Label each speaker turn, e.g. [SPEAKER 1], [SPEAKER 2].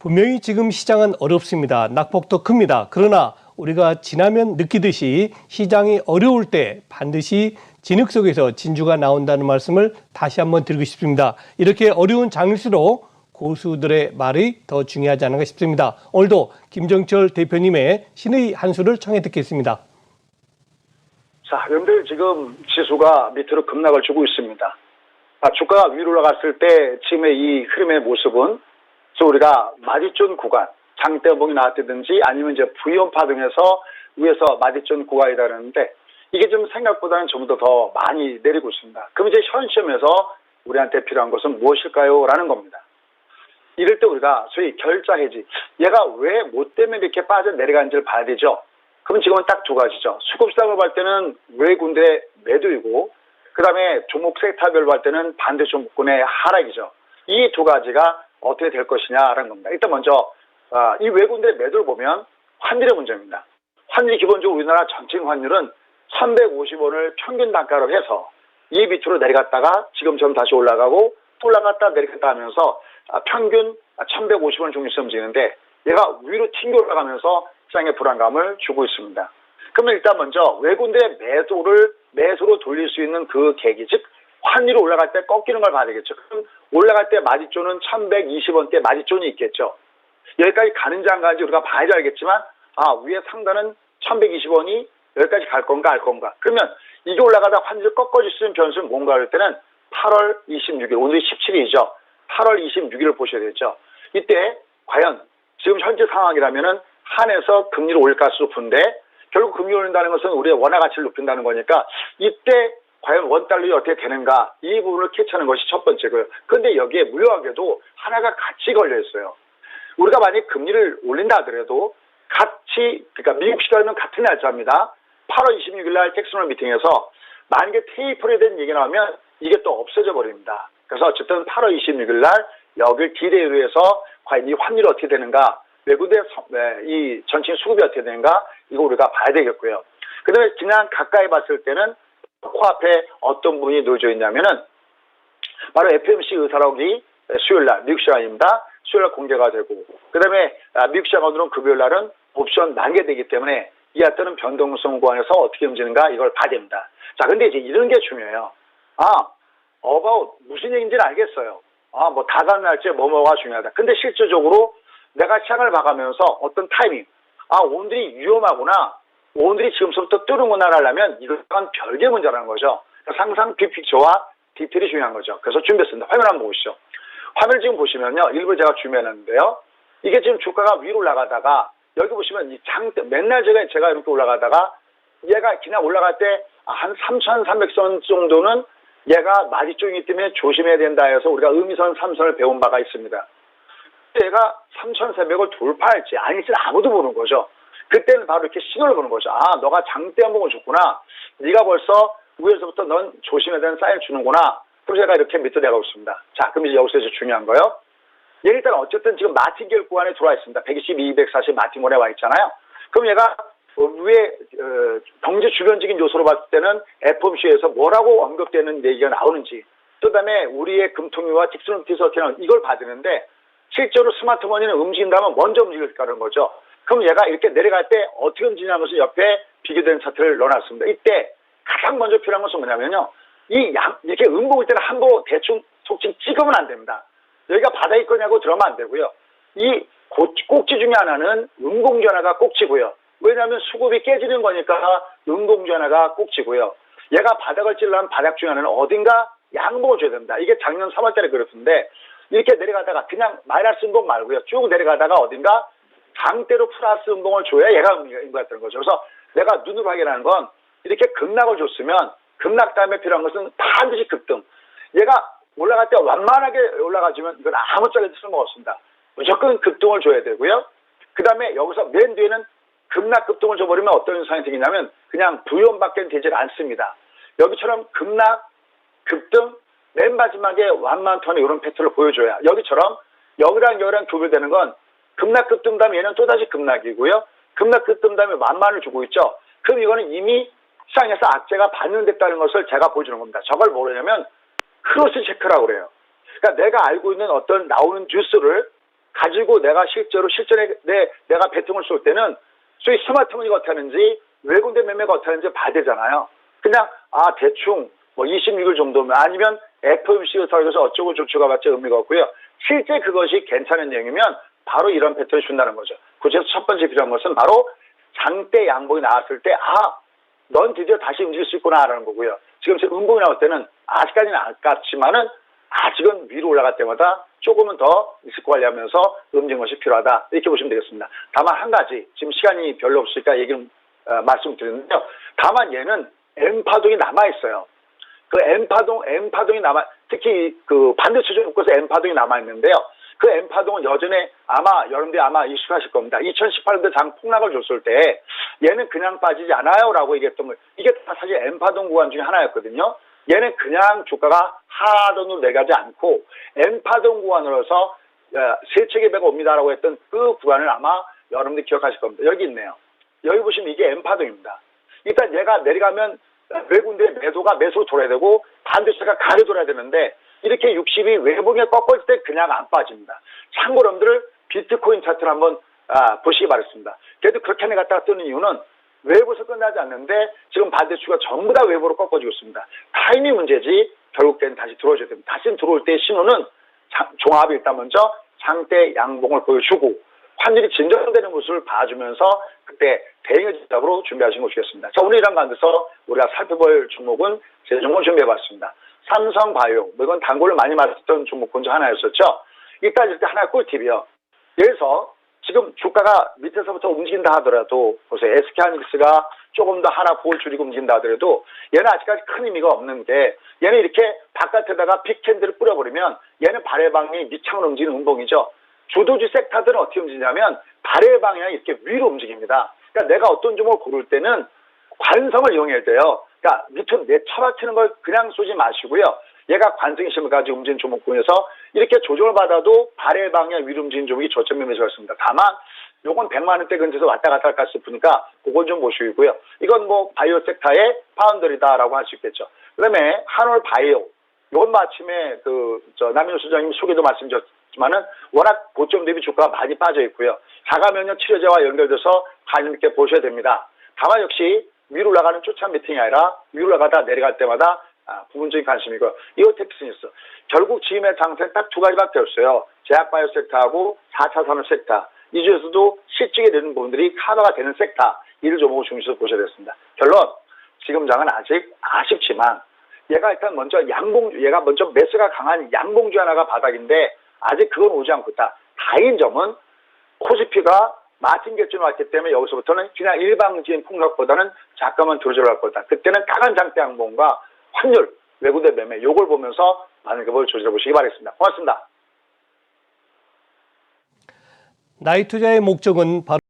[SPEAKER 1] 분명히 지금 시장은 어렵습니다. 낙폭도 큽니다. 그러나 우리가 지나면 느끼듯이 시장이 어려울 때 반드시 진흙 속에서 진주가 나온다는 말씀을 다시 한번 드리고 싶습니다. 이렇게 어려운 장일수록 고수들의 말이 더 중요하지 않은가 싶습니다. 오늘도 김정철 대표님의 신의 한 수를 청해 듣겠습니다.
[SPEAKER 2] 자, 여러분들 지금 지수가 밑으로 급락을 주고 있습니다. 아, 주가가 위로 올라갔을 때 지금의 이 흐름의 모습은 저 우리가 마디존 구간, 장대봉이 나왔다든지 아니면 이제 부연파 등에서 위에서 마디존 구간이다 그러는데 이게 좀 생각보다는 좀 더 더 많이 내리고 있습니다. 그럼 이제 현 시점에서 우리한테 필요한 것은 무엇일까요? 라는 겁니다. 이럴 때 우리가 소위 결자 해지, 얘가 왜 뭐 때문에 이렇게 빠져 내려간지를 봐야 되죠. 그럼 지금은 딱 두 가지죠. 수급 시장을 볼 때는 외군대 매도이고, 그 다음에 종목 섹터별로 볼 때는 반대 종목군의 하락이죠. 이 두 가지가 어떻게 될 것이냐라는 겁니다. 일단 먼저 아, 이 외군대 매도를 보면 환율의 문제입니다. 환율이 기본적으로 우리나라 전체 환율은 350원을 평균 단가로 해서 이 밑으로 내려갔다가 지금처럼 다시 올라가고 또 올라갔다 내려갔다 하면서 아, 평균 1150원 정도 점지는데 얘가 위로 튕겨 올라가면서 시장에 불안감을 주고 있습니다. 그러면 일단 먼저 외국인들의 매도를 매수로 돌릴 수 있는 그 계기, 즉 환율이 올라갈 때 꺾이는 걸 봐야 되겠죠. 그럼 올라갈 때 마디존은 1120원대 마디존이 있겠죠. 여기까지 가는지 안 가는지 우리가 봐야지 알겠지만 아 위에 상단은 1120원이 여기까지 갈 건가 알 건가 그러면 이게 올라가다 환율이 꺾어질 수 있는 변수는 뭔가 할 때는 8월 26일 오늘이 17일이죠 8월 26일을 보셔야 되죠 이때 과연 지금 현재 상황이라면은 한에서 금리를 올릴 가수 높은데 결국 금리 올린다는 것은 우리의 원화 가치를 높인다는 거니까 이때 과연 원달러이 어떻게 되는가 이 부분을 캐치하는 것이 첫 번째고요. 그런데 여기에 무효하게도 하나가 같이 걸려 있어요. 우리가 만약 금리를 올린다 하더라도 같이 그러니까 미국 시간은 같은 날짜입니다. 8월 26일 날 텍스널 미팅에서 만약에 테이프에 대한 얘기 나오면 이게 또 없어져 버립니다. 그래서 어쨌든 8월 26일 날 여길 디데이로 해서 과연 이 환율이 어떻게 되는가 외국의 서- 네, 이 전체 수급이 어떻게 되는가 이거 우리가 봐야 되겠고요. 그다음에 그냥 가까이 봤을 때는 코앞에 어떤 분이 놓여져 있냐면은 바로 FMC 의사록이 수요일 날 미국 시간입니다. 수요일 날 공개가 되고 그다음에 아, 미국 시간으로는 금요일 날은 옵션 만개되기 때문에 이 어떤 변동성 구간에서 어떻게 움직이는가 이걸 봐야 됩니다. 자, 근데 이제 이런 게 중요해요. 아, 어바웃 무슨 얘기인지는 알겠어요. 아, 뭐 다가는 날짜 뭐뭐가 중요하다. 근데 실질적으로 내가 시장을 봐가면서 어떤 타이밍, 아 오늘이 위험하구나, 오늘이 지금서부터 뜨는구나 하려면 이건 별개 문제라는 거죠. 그러니까 상상 빅픽처와 디테일이 중요한 거죠. 그래서 준비했습니다. 화면 한번 보시죠. 화면 지금 보시면요. 일부 제가 준비했는데요. 이게 지금 주가가 위로 올라가다가 여기 보시면 이 장, 맨날 제가, 제가 이렇게 올라가다가 얘가 그냥 올라갈 때 한 3,300선 정도는 얘가 마디쪽이기 때문에 조심해야 된다 해서 우리가 의미선 3선을 배운 바가 있습니다. 얘가 3,400을 돌파할지 아닐지 아무도 모르는 거죠. 그때는 바로 이렇게 신호를 보는 거죠. 아, 너가 장대 한봉을 줬구나. 네가 벌써 위에서부터 넌 조심해야 되는 사인을 주는구나. 그럼 제가 이렇게 밑으로 내가고 있습니다. 자, 그럼 이제 여기서 이제 중요한 거요. 얘 일단 어쨌든 지금 마틴겔 구간에 들어와 있습니다. 120, 240 마틴골에 와 있잖아요. 그럼 얘가 어, 위에 어, 경제 주변적인 요소로 봤을 때는 FOMC에서 뭐라고 언급되는 얘기가 나오는지 또 그다음에 우리의 금통위와 어떻게 나오는 이걸 받으는데 실제로 스마트머니는 움직인다면 먼저 움직일까라는 거죠. 그럼 얘가 이렇게 내려갈 때 어떻게 움직이냐면서 옆에 비교된 차트를 넣어놨습니다. 이때 가장 먼저 필요한 것은 뭐냐면요. 이 양, 이렇게 음봉일 때는 한번 대충 속칭 찍으면 안 됩니다. 여기가 바닥일 거냐고 들으면 안 되고요. 이 고- 꼭지 중에 하나는 음공전화가 꼭지고요. 왜냐하면 수급이 깨지는 거니까 음공전화가 꼭지고요. 얘가 바닥을 찔러면 바닥 중에 하나는 어딘가 양봉을 줘야 됩니다. 이게 작년 3월 달에 그랬는데 이렇게 내려가다가 그냥 마이너스 음봉 말고요. 쭉 내려가다가 어딘가 강대로 플러스 음봉을 줘야 얘가 의미가 같다는 거죠. 그래서 내가 눈으로 확인하는 건 이렇게 급락을 줬으면 급락 다음에 필요한 것은 반드시 급등. 얘가 올라갈 때 완만하게 올라가지만 이건 아무 짝에도 쓸모가 없습니다. 무조건 급등을 줘야 되고요. 그 다음에 여기서 맨 뒤에는 급락 급등을 줘버리면 어떤 현상이 생기냐면 그냥 부연밖에 되질 않습니다. 여기처럼 급락, 급등, 맨 마지막에 완만 턴의 이런 패턴을 보여줘야 여기처럼 여기랑 여기랑 구별되는 건 급락 급등 다음에 얘는 또다시 급락이고요. 급락 급등 다음에 완만을 주고 있죠. 그럼 이거는 이미 시장에서 악재가 반영됐다는 것을 제가 보여주는 겁니다. 저걸 뭐냐면 크로스 체크라고 그래요. 그러니까 내가 알고 있는 어떤 나오는 뉴스를 가지고 내가 실제로 실전에 내, 내가 배팅을 쏠 때는 소위 스마트폰이 어떻게 하는지 외국대 매매가 어떻게 하는지 봐야 되잖아요. 그냥 아 대충 뭐 26일 정도면 아니면 FOMC가 들어가서 어쩌고 저쩌고 봤자 의미가 없고요. 실제 그것이 괜찮은 내용이면 바로 이런 패턴을 준다는 거죠. 그중에서 첫 번째 필요한 것은 바로 장대 양봉이 나왔을 때 아, 넌 드디어 다시 움직일 수 있구나라는 거고요. 지금 제 음봉이 나올 때는 아직까지는 아깝지만은 아직은 위로 올라갈 때마다 조금은 더 리스크 관리하면서 움직이는 것이 필요하다. 이렇게 보시면 되겠습니다. 다만 한 가지, 지금 시간이 별로 없으니까 얘기를 어, 말씀드리는데요. 다만 얘는 M파동이 남아 있어요. 그 M파동, M파동이 남아, 특히 그 반대체중 묶어서 M파동이 남아 있는데요. 그 M파동은 여전히 아마, 여러분들이 아마 익숙하실 겁니다. 2018년도 장 폭락을 줬을 때 얘는 그냥 빠지지 않아요. 라고 얘기했던 거. 이게 다 사실 M파동 구간 중에 하나였거든요. 얘는 그냥 주가가 하단으로 내가지 않고 M파동 구간으로서 어, 세체계 배가 옵니다라고 했던 그 구간을 아마 여러분들 기억하실 겁니다. 여기 있네요. 여기 보시면 이게 M파동입니다. 일단 얘가 내려가면 외국인들의 매도가 매수로 돌아야 되고 반대체가 가려 돌아야 되는데 이렇게 60이 외국에 꺾을 때 그냥 안 빠집니다. 참고로 여러분들 비트코인 차트를 한번 아, 보시기 바랍니다. 그래도 그렇게 하는 갔다가 뜨는 이유는 외부에서 끝나지 않는데 지금 반대추가 전부 다 외부로 꺾어지고 있습니다. 타이밍 문제지 결국에는 다시 들어오셔야 됩니다. 다시 들어올 때 신호는 장- 종합이 일단 먼저 장대 양봉을 보여주고 환율이 진정되는 모습을 봐주면서 그때 대응의 집답으로 준비하시는 것 좋겠습니다. 자, 오늘 이런 가운데서 우리가 살펴볼 종목은 제 종목 준비해봤습니다. 삼성바이오, 뭐 이건 단골을 많이 맞았던 종목 중 하나였었죠. 이렇게 하나의 꿀팁이요. 그래서 지금 주가가 밑에서부터 움직인다 하더라도 보세요. SK하이닉스가 조금 더 하락폭을 줄이고 움직인다 하더라도 얘는 아직까지 큰 의미가 없는 게 얘는 이렇게 바깥에다가 빅캔들을 뿌려버리면 얘는 발의 방이 밑창으로 움직이는 운동이죠. 주도주 섹터들은 어떻게 움직이냐면 발의 방향이 이렇게 위로 움직입니다. 그러니까 내가 어떤 종목을 고를 때는 관성을 이용해야 돼요. 그러니까 밑으로 내 처박히는 걸 그냥 쏘지 마시고요. 얘가 관성의 힘을 가지고 움직이는 종목군에서 이렇게 조정을 받아도 발의 방향 위로 움직이는 종목이 저점 매매가 있습니다. 다만 요건 100만 원대 근처에서 왔다 갔다 할까 싶으니까 그건 좀 보시고요. 이건 뭐 바이오 섹터의 파운더리다라고 할 수 있겠죠. 그다음에 한올 바이오 요건 마침에 그저 남인호 수장님 소개도 말씀드렸지만은 워낙 고점 대비 주가가 많이 빠져 있고요. 자가 면역 치료제와 연결돼서 관심 있게 보셔야 됩니다. 다만 역시 위로 올라가는 쫓아 미팅이 아니라 위로 올라가다 내려갈 때마다 아, 부분적인 관심이고 이오텍스니스 결국 지금의 장세는 딱 두 가지밖에 없어요. 제약바이오 섹터하고 4차 산업 섹터 이 중에서도 실직이 되는 부분들이 카바가 되는 섹터 이를 종목을 중심으로 보셔야 되겠습니다. 결론 지금 장은 아직 아쉽지만 얘가 일단 먼저 양봉 얘가 먼저 매수가 강한 양봉주 하나가 바닥인데 아직 그건 오지 않고 있다. 다행인 점은 코스피가 마틴 결정을 왔기 때문에 여기서부터는 그냥 일방적인 폭락보다는 잠깐만 조절할 거다. 그때는 강한 장대 양봉과 환율, 외국대 매매 요걸 보면서 많은 것을 조절해 보시기 바라겠습니다. 고맙습니다.
[SPEAKER 1] 나이 투자의 목적은 바로